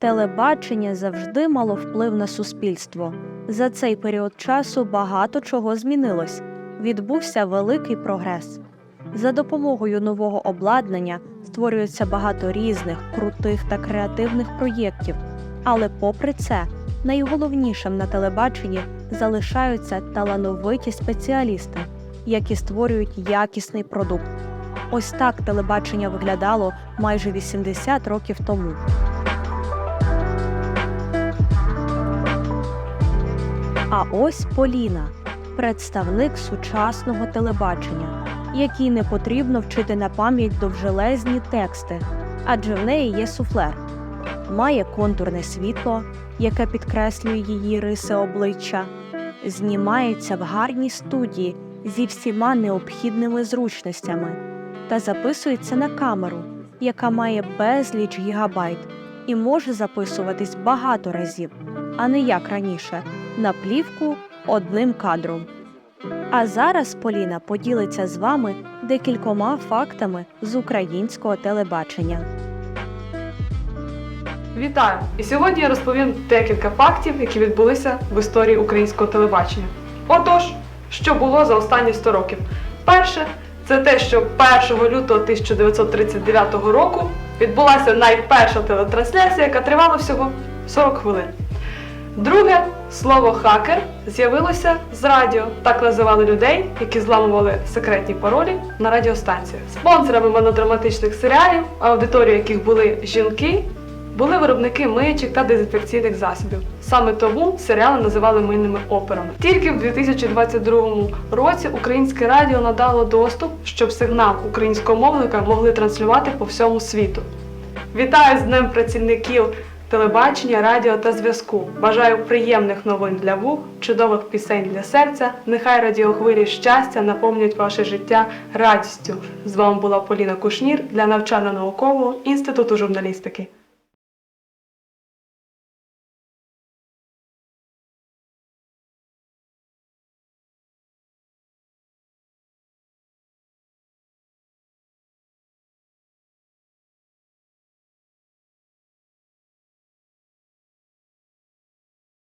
Телебачення завжди мало вплив на суспільство. За цей період часу багато чого змінилось. Відбувся великий прогрес. За допомогою нового обладнання створюється багато різних, крутих та креативних проєктів. Але попри це, найголовнішим на телебаченні залишаються талановиті спеціалісти, які створюють якісний продукт. Ось так телебачення виглядало майже 80 років тому. А ось Поліна, представник сучасного телебачення, якій не потрібно вчити на пам'ять довжелезні тексти, адже в неї є суфлер. Має контурне світло, яке підкреслює її риси обличчя, знімається в гарній студії зі всіма необхідними зручностями та записується на камеру, яка має безліч гігабайт і може записуватись багато разів, а не як раніше на плівку одним кадром. А зараз Поліна поділиться з вами декількома фактами з українського телебачення. Вітаю! І сьогодні я розповім декілька фактів, які відбулися в історії українського телебачення. Отож, що було за останні 100 років? Перше, це те, що 1 лютого 1939 року відбулася найперша телетрансляція, яка тривала всього 40 хвилин. Друге, слово хакер з'явилося з радіо. Так називали людей, які зламували секретні паролі на радіостанціях. Спонсорами монодраматичних серіалів, аудиторією яких були жінки, були виробники миючок та дезінфекційних засобів. Саме тому серіали називали мильними операми. Тільки в 2022 році українське радіо надало доступ, щоб сигнал українського мовника могли транслювати по всьому світу. Вітаю з Днем працівників телебачення, радіо та зв'язку. Бажаю приємних новин для вух, чудових пісень для серця. Нехай радіохвилі щастя наповнюють ваше життя радістю. З вами була Поліна Кушнір для навчально-наукового інституту журналістики.